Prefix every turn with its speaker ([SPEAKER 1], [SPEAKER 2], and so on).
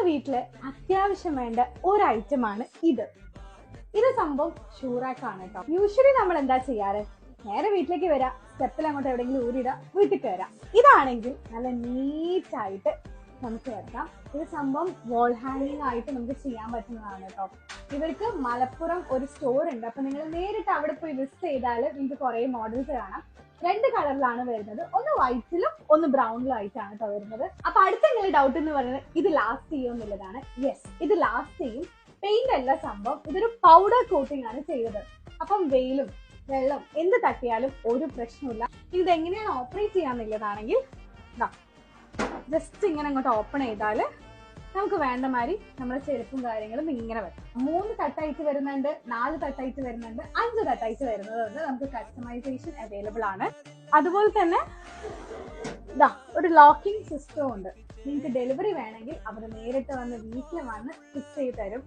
[SPEAKER 1] നമ്മുടെ വീട്ടിൽ അത്യാവശ്യം വേണ്ട ഒരു ഐറ്റം ആണ് ഇത്. ഇത് സംഭവം ഷൂറാക്കാണ് കേട്ടോ യൂഷ്വലി നമ്മൾ എന്താ ചെയ്യാറ്? നേരെ വീട്ടിലേക്ക് വരാം സ്റ്റെപ്പിൽ അങ്ങോട്ട് എവിടെയെങ്കിലും ഊരിടാം വീട്ടിൽ കയറാം ഇതാണെങ്കിൽ നല്ല നീറ്റായിട്ട് നമുക്ക് വെക്കാം. ഇത് സംഭവം വോൾ ഹാങ്ങിങ് ആയിട്ട് നമുക്ക് ചെയ്യാൻ പറ്റുന്നതാണ് കേട്ടോ ഇവർക്ക് മലപ്പുറം ഒരു സ്റ്റോർ ഉണ്ട്. അപ്പൊ നിങ്ങൾ നേരിട്ട് അവിടെ പോയി വിസിറ്റ് ചെയ്താൽ നിങ്ങൾക്ക് കുറെ മോഡൽസ് കാണാം. രണ്ട് കളറിലാണ് വരുന്നത്. ഒന്ന് വൈറ്റിലും ഒന്ന് ബ്രൗണിലും ആയിട്ടാണ് കേട്ടോ വരുന്നത്. അപ്പൊ അടുത്ത നിങ്ങൾ ഡൗട്ട് എന്ന് പറയുന്നത് ഇത് ലാസ്റ്റ് ചെയ്യും എന്നുള്ളതാണ്. യെസ് ഇത് ലാസ്റ്റ് ചെയ്യും. പെയിന്റ് അല്ല സംഭവം ഇതൊരു പൗഡർ കോട്ടിംഗ് ആണ് ചെയ്തത്. അപ്പം വെയിലും വെള്ളം എന്ത് തട്ടിയാലും ഒരു പ്രശ്നമില്ല ഇത് എങ്ങനെയാണ് ഓപ്പറേറ്റ് ചെയ്യാന്നുള്ളതാണെങ്കിൽ ജസ്റ്റ് ഇങ്ങനെ അങ്ങോട്ട് ഓപ്പൺ ചെയ്താൽ നമുക്ക് വേണ്ട മാതിരി നമ്മുടെ ചെരുപ്പും കാര്യങ്ങളും ഇങ്ങനെ വരും. മൂന്ന് തട്ടായിട്ട് വരുന്നുണ്ട് നാല് തട്ടായിട്ട് വരുന്നുണ്ട് അഞ്ച് തട്ടായിട്ട് വരുന്നത് നമുക്ക് കസ്റ്റമൈസേഷൻ അവൈലബിൾ ആണ്. അതുപോലെ തന്നെ ഇതാ ഒരു ലോക്കിംഗ് സിസ്റ്റം ഉണ്ട്. നിങ്ങൾക്ക് ഡെലിവറി വേണമെങ്കിൽ അവർ നേരിട്ട് വന്ന് വീട്ടിൽ വന്ന് ഫിക്സ് ചെയ്ത് തരും.